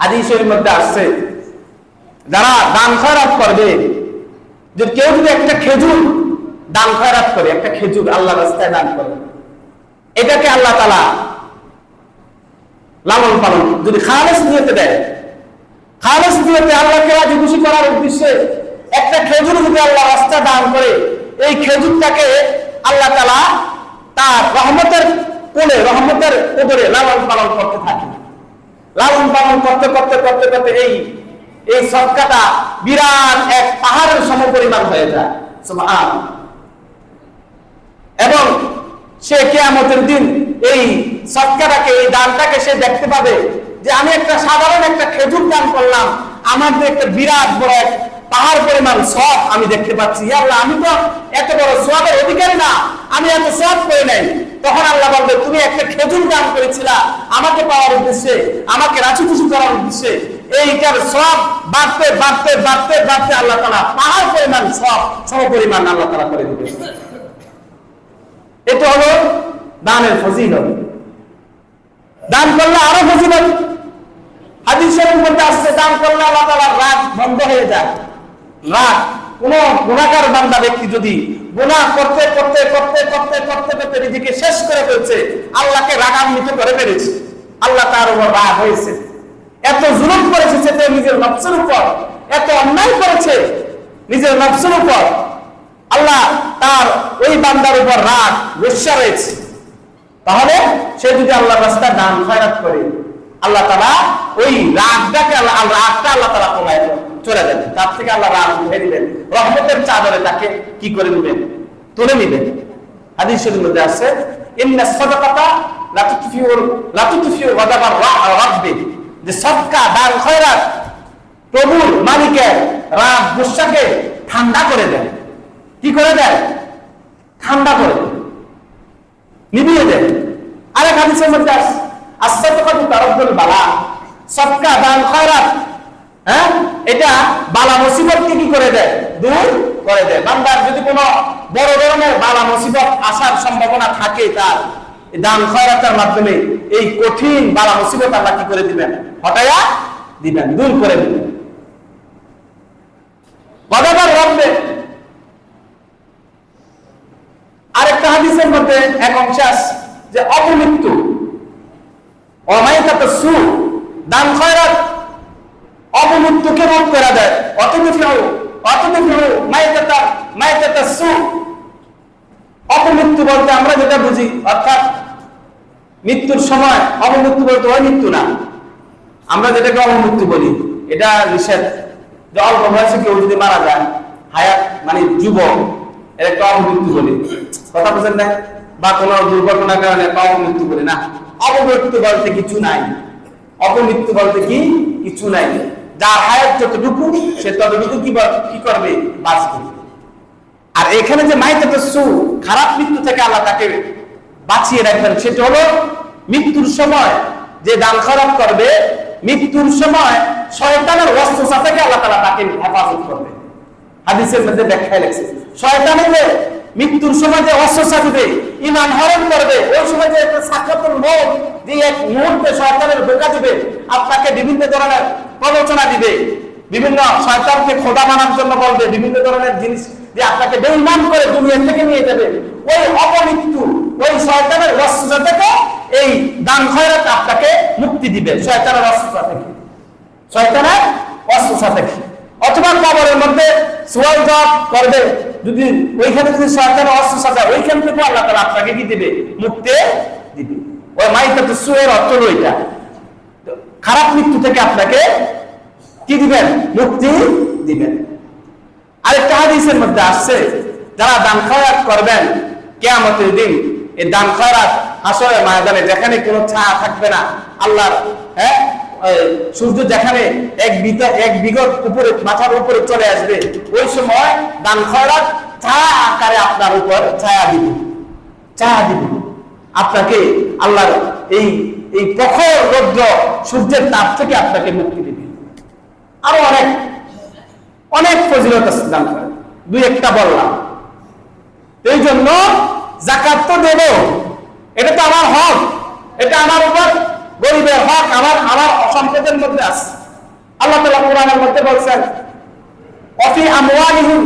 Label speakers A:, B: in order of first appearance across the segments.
A: হাদিসের মধ্যে আসছে, যারা দান খয়রাত করবে যে কেউ যদি একটা খেজুর দান খয়রাত করে, একটা খেজুর আল্লাহ রাস্তায় দান করে, এটাকে আল্লাহ তালা লালন পালন যদি খালেস নিয়তে দেয়, খালেস নিয়তে আল্লাহকে রাজি খুশি করার উদ্দেশ্যে একটা খেজুর যদি আল্লাহ রাস্তা দান করে, এই খেজুরটাকে আল্লাহ তালা তার রহমতের কোলে, রহমতের উপরে লালন পালন করতে থাকে। লালন পালন করতে করতে করতে করতে এই এই সৎকাটা বিরাট এক পাহাড়ের সমপরিমাণ হয়ে যায়। এবং সে কেয়ামতের দিন এই সৎকাটাকে, এই দানটাকে সে দেখতে পাবে যে আমি একটা সাধারণ একটা খেজুর দান করলাম। আমার যে একটা বিরাট বড় এক পাহাড় পরিমাণ সব আমি দেখতে পাচ্ছি। আমি তো এত বড় সবের অধিকারী না। আমি এত সব করে নাই। তখন আল্লাহ বলবে, তুমি একটা খেজুর দান করেছিলা, আমাকে পাওয়ার উদ্দেশ্যে, আমাকে রাজি খুশি করার উদ্দেশ্যে। এইটার সব বাড়তে বাড়তে বাড়তে বাড়তে আল্লাহ তালা পাহাড় পরিমাণ, সব সম পরিমাণ আল্লাহ তালা করে দিবে এটা হলো দানের ফজিলত। দান করলে আরও ফজিলত। হাদিসের মধ্যে আসছে, দান করলে আল্লাহ তাআলার রাগ বন্ধ হয়ে যায়। রাগ কোন গুণাকার বান্দা ব্যক্তি যদি গুনাহ করতে করতে করতে করতে করতে করতে নিজেকে শেষ করে ফেলছে, আল্লাহকে রাগান্বিত করে ফেলেছে। আল্লাহ তার উপর রাগ হয়েছে। এত জুলুম করেছে সে নিজের নফসের উপর। এত অন্যায় করেছে নিজের নফসের উপর। আল্লাহ তার ওই বান্দার উপর রাগ, গুসা রয়েছে। তাহলে সে যদি আল্লাহ রাস্তায় দান খয়রাত করে, আল্লাহ তালা ওই রাগটাকে, আল্লাহ রাগটা আল্লাহ কমায় চলে যাবে। তার থেকে আল্লাহ রাগ উঠে দিবেন। রহমতের চাদরে তাকে কি করে দিবেন তুলে নিবেন। হাদিস মধ্যে আছে, ইন্না সাদাকাতা রাব্বি। যে দান, খয়রাত মালিকের রাগ গুসাকে ঠান্ডা করে দেয়। কি করে দেয়? ঠান্ডা করে দেয়। নিভিয়ে দেয়। আরেক হাদিসের মধ্যে আছে আসাদকাতু তারাদ্দুল বালা। সদকা, দান, খয়রাত। হ্যাঁ? এটা বালা মুসিবতকে কি করে দেয়? দূর করে দেয়। বান্দার যদি কোনো বড় ধরনের বালা মুসিবত আসার সম্ভাবনা থাকে তার দান খয়রাতের মাধ্যমে এই কঠিন বালা মুসিবত আল্লাহ কি করে দিবেন? হটায়া দিবেন, দূর করে দিবেন। গদাবার রব্বে আরেকটা হাদিসের মধ্যে এক অংশ যে অপমৃত্যু অমায়িকাত সু, দান খয়রাত করে দেয়। অতমিফিউ অতমিফিউ মাইকাতা মাইকাতা সু। অপমৃত্যু বলতে আমরা যেটা বুঝি, অর্থাৎ মৃত্যুর সময় অপমৃত্যু বলতে ওই মৃত্যু না। আমরা যেটাকে অপমৃত্যু বলি, এটা নিষেধ। যে অল্প বয়সে কেউ যদি মারা যায়, হায়াত মানে যুবক, এর একটা অপমৃত্যু বলি। কথা বুঝেন না বা কোন দুর্ঘটনার কারণে একটা অপমৃত্যু বলি না। অপমৃত্যু বলতে কিছু নাই। অপমৃত্যু বলতে কি? কিছু নাই। যার হায়াত যতটুকু, সে ততটুকু কি কি করবে? বাঁচবে। আর এখানে যে মাইতে সু খারাপ মৃত্যু থেকে আল্লাহ তাকে বাঁচিয়ে রাখবেন, সেটা হলো মৃত্যুর সময় যে দান খারাপ করবে, মৃত্যুর সময় শয়তানের অস্ত্রসা থেকে আল্লাহ তালা তাকে হেফাজত করবে। হাদিসের মধ্যে ব্যাখ্যায় লেগেছে শয়তানে যে মৃত্যুর সময় যে অস্ত্রসা দিবে ইমান হরণ করবে, ওই সময় যে একটা সাক্ষাতুল মৌত দিয়ে এক মুহূর্তে শয়তানের বোকা দিবে আপনাকে বিভিন্ন ধরনের প্রলোচনা দিবে। বিভিন্ন শয়তানকে খোদা মানার জন্য বলবে, বিভিন্ন ধরনের জিনিস যে আপনাকে বেইমান করে দুনিয়া থেকে নিয়ে যাবে। ওই অপমৃত্যু, ওই শয়তানের অস্ত্রতা থেকে এই দান খয়রাত আপনাকে মুক্তি দিবে, শয়তানের অস্ত্রতা থেকে। শয়তানের থেকে। অথবা কবরের মধ্যে সোয়াল করবে যদি ওইখানে যদি শয়তানের অস্ত্রতা থাকে ওইখান থেকে আল্লাহ আপনাকে কি দিবে? মুক্তি দিবে। ওই সুয়ের অর্থ তো খারাপ মৃত্যু থেকে আপনাকে কি দিবেন? মুক্তি দিবেন। আরেকটা হাদিসের মধ্যে আসছে, যারা দান খয়রাত করবেন, কেয়ামতের দিন এই দান খয়রাত হাসরের ময়দানে যেখানে কোনো ছায়া থাকবে না, আল্লাহর হ্যাঁ সূর্য যেখানে এক বিতা, এক বিগত উপরে, মাথার উপরে চলে আসবে, ওই সময় দান খয়রাত ছায়া আকারে আপনার উপর ছায়া দিবে। ছায়া দিবে। আপনাকে আল্লাহর এই এই প্রখর রৌদ্র সূর্যের তাপ থেকে আপনাকে মুক্তি দিবে। আরও অনেক অনেক ফজিলত আছে দান করে দুই একটা বললাম। এই জন্য জাকাত তো দেব। এটা তো আমার হক, এটা আমার উপর গরিবের হক, আমার আমার সম্পদের মধ্যে আছে। আল্লাহ তাআলা কোরআনের মধ্যে বলছেন, অফি আমওয়ালিহিম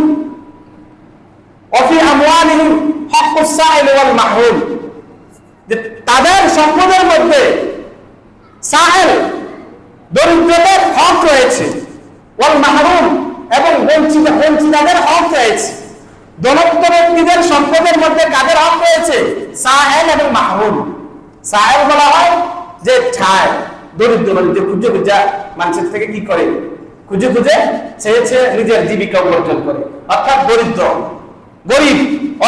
A: অফি আমওয়ালিহিম হাক্কুস সাইল ওয়াল মাহরুম। যে তাদের সম্পদের মধ্যে সাহেল দরিদ্রদের হক রয়েছে। ওয়াল মাহরুম এবং বঞ্চিত, বঞ্চিতদের হক রয়েছে। দনত্ব ব্যক্তিদের সম্পদের মধ্যে কাদের হক রয়েছে? সাহেল এবং মাহরুম। সাহেল বলা হয় যে ঠায়, দরিদ্র যে খুঁজে খুঁজে মানুষের থেকে কি করে? খুঁজে খুঁজে চেয়েছে নিজের জীবিকা উপার্জন করে। অর্থাৎ দরিদ্র, গরিব,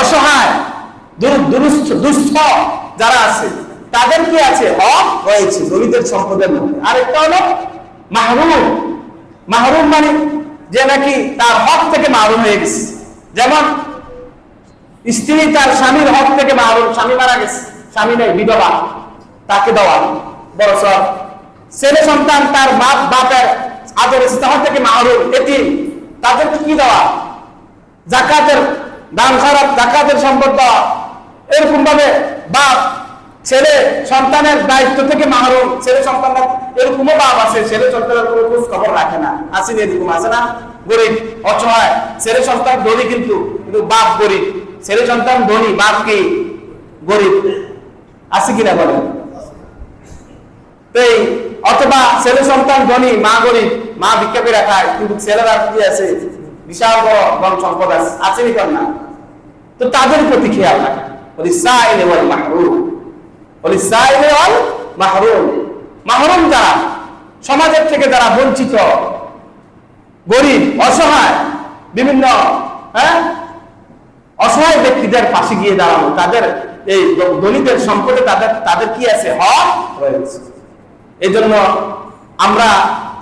A: অসহায় দুস্থ যারা আছে, তাদের কি আছে? হক রয়েছে দলিতের সম্পদের মধ্যে। আরেকটা হলো মাহরুম। মাহরুম মানে যে নাকি তার হক থেকে মাহরুম হয়ে গেছে। যেমন স্ত্রী তার স্বামীর হক থেকে মাহরুম, স্বামী মারা গেছে, স্বামী নেই, বিধবা, তাকে দেওয়া বড় সব। ছেলে সন্তান তার বাপ, বাপের আদর স্নেহ থেকে মাহরুম, এটি তাদেরকে কি দেওয়া? জাকাতের দান খারাপ জাকাতের সম্পদ দেওয়া। এরকম ভাবে বাপ ছেলে সন্তানের দায়িত্ব থেকে মাহরুম, ছেলে সন্তান এরকমও বাপ আছে, ছেলে সন্তানের কোনো খোঁজ খবর রাখে না। আছে না এরকম আছে না? গরিব, অসহায়, ছেলে সন্তান ধনী কিন্তু কিন্তু বাপ গরিব। ছেলে সন্তান ধনী, বাপ কি? গরিব। আছে কিনা বলেন? এই, অথবা ছেলে সন্তান ধনী, মা গরিব, মা ভিক্ষা করে খায়, কিন্তু ছেলেরা কি আছে? বিশাল বড় ধন সম্পদ আছে। আছে নি? তো তাদের প্রতি খেয়াল রাখা মাহরুম মাহরুম। মাহরুম যারা? সমাজের থেকে যারা বঞ্চিত, গরিব, অসহায়, বিভিন্ন হ্যাঁ? অসহায় ব্যক্তিদের পাশে গিয়ে দাঁড়ানো, তাদের এই দলিতের সম্পদে তাদের তাদের কি আছে? হক রয়েছে। এই জন্য আমরা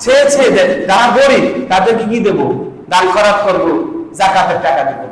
A: চেয়ে চেয়ে যারা গরিব, তাদেরকে কি দেব? দান খরাত করব, জাকাতের টাকা দেবো।